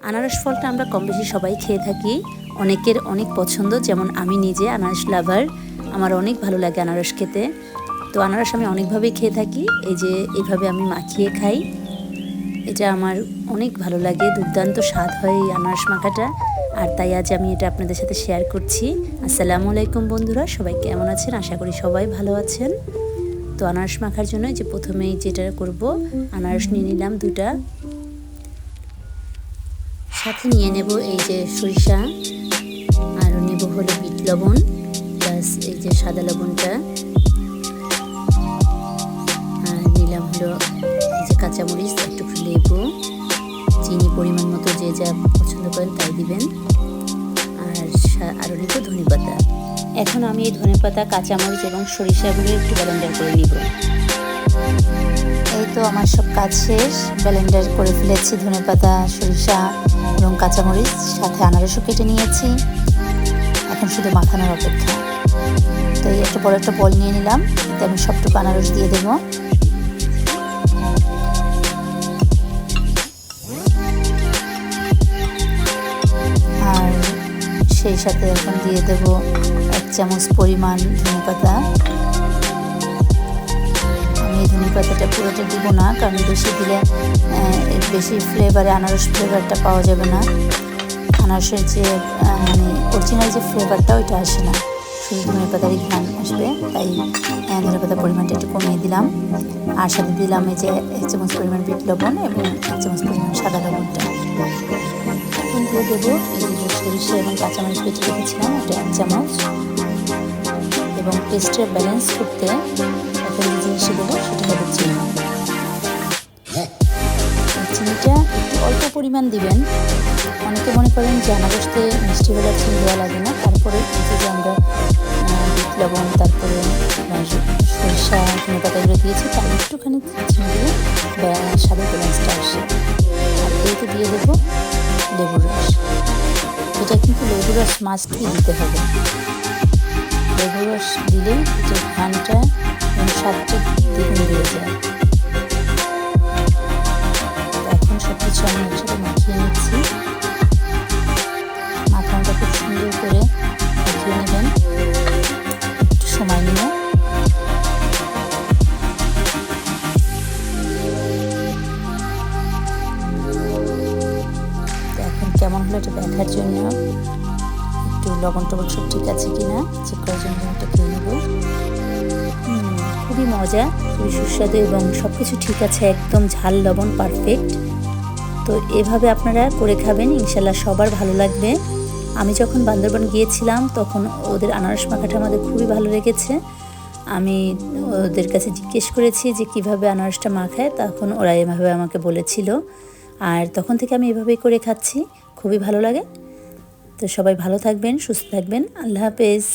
আনারস ফলটা আমরা কম বেশি সবাই খেয়ে থাকি। অনেকের অনেক পছন্দ, যেমন আমি নিজে আনারস লাভার আমার অনেক ভালো লাগে আনারস খেতে। তো আনারস আমি অনেকভাবেই খেয়ে থাকি। এই যে এইভাবে আমি মাখিয়ে খাই। এটা আমার অনেক ভালো লাগে, দুর্দান্ত স্বাদ হয় এই আনারস মাখাটা। আর তাই আজ আমি এটা আপনাদের সাথে শেয়ার করছি। আসসালামু আলাইকুম বন্ধুরা, সবাই কেমন আছেন? আশা করি সবাই ভালো আছেন। তো আনারস মাখার জন্য যে প্রথমেই যেটা করব, আনারস নিয়ে নিলাম দুটা সাথে নিয়ে নেব এই যে সরিষা, আর নেব হলো বিট লবণ প্লাস এই যে সাদা লবণটা। আর নিলাম হলো এই যে কাঁচামরিচ একটু লেবু, চিনি পরিমাণ মতো যে যা পছন্দ করেন তাই দিবেন। আর আরও নেব ধনে পাতা এখন আমি এই ধনে পাতা কাঁচামরিচ এবং সরিষাগুলো একটু ব্যালেন্ডার করে নিব। তো আমার সব কাজ শেষ। ব্যালেন্ডার করে ফেলেছি ধনে পাতা, সরিষা এবং কাঁচামরিচ, সাথে আনারসও কেটে নিয়েছি। এখন শুধু মাখানোর অপেক্ষা। তো এই একটা বড় একটা বল নিয়ে নিলাম এতে আমি সবটুকু আনারস দিয়ে দেবো। আর সেই সাথে এখন দিয়ে দেব এক চামচ পরিমাণ ধনে পাতা। আমি ধনে পাতাটা পুরোটা দিব না, কারণ বেশি দিলে বেশি ফ্লেভারে আনারস ফ্লেভারটা পাওয়া যাবে না। আনারসের যে মানে অরিজিনাল যে ফ্লেভারটা ওইটা আসে না। শুধু ধনে পাতারই ঘ্রাণ আসবে, তাই ধনে পাতার পরিমাণটা একটু কমিয়ে দিলাম। আর সাথে দিলাম এই যে এক চামচ পরিমাণ বিট লবণ এবং এক চামচ পরিমাণ সাদা লবণটা দিয়ে দেবো সরিষা এবং কাঁচামরিচ বেটে রেখেছিলাম, এটা এক চামচ। এবং টেস্টের ব্যালেন্স করতে পরিমাণ দিবেন, অনেকে মনে করেন যে আনারসতে মিষ্টি হলে চিনি দেওয়া লাগে না। তারপরে যে আমরা লবণ, তারপরে সরিষা, ধনে দিয়েছি, তার একটুখানি চিনি দিয়ে স্বাদের ব্যালেন্সটা আসে। আর এতে দিয়ে দেবো লেবুর রস। এটা কিন্তু লেবুর রস মাছটি দিতে হবে। লেবুর রস দিলে যে ঘানটা স্বাদটা দ্বিগুণ দিয়ে যায়। কেমন হলো এটা দেখার জন্য? একটু লবণ টবণ সব ঠিক আছে কি না চেক করার জন্য একটা খেয়ে নেব। খুবই মজা। খুবই সুস্বাদু এবং সব কিছু ঠিক আছে, একদম ঝাল, লবণ পারফেক্ট তো এভাবে আপনারা করে খাবেন, ইনশাল্লাহ সবার ভালো লাগবে। আমি যখন বান্দরবান গিয়েছিলাম, তখন ওদের আনারস মাখাটা আমাদের খুবই ভালো লেগেছে। আমি ওদের কাছে জিজ্ঞেস করেছি যে কীভাবে আনারসটা মাখায়, তখন ওরা এভাবে আমাকে বলেছিল। আর তখন থেকে আমি এভাবেই করে খাচ্ছি। খুবই ভালো লাগে। তো সবাই ভালো থাকবেন সুস্থ থাকবেন। আল্লাহ হাফেজ।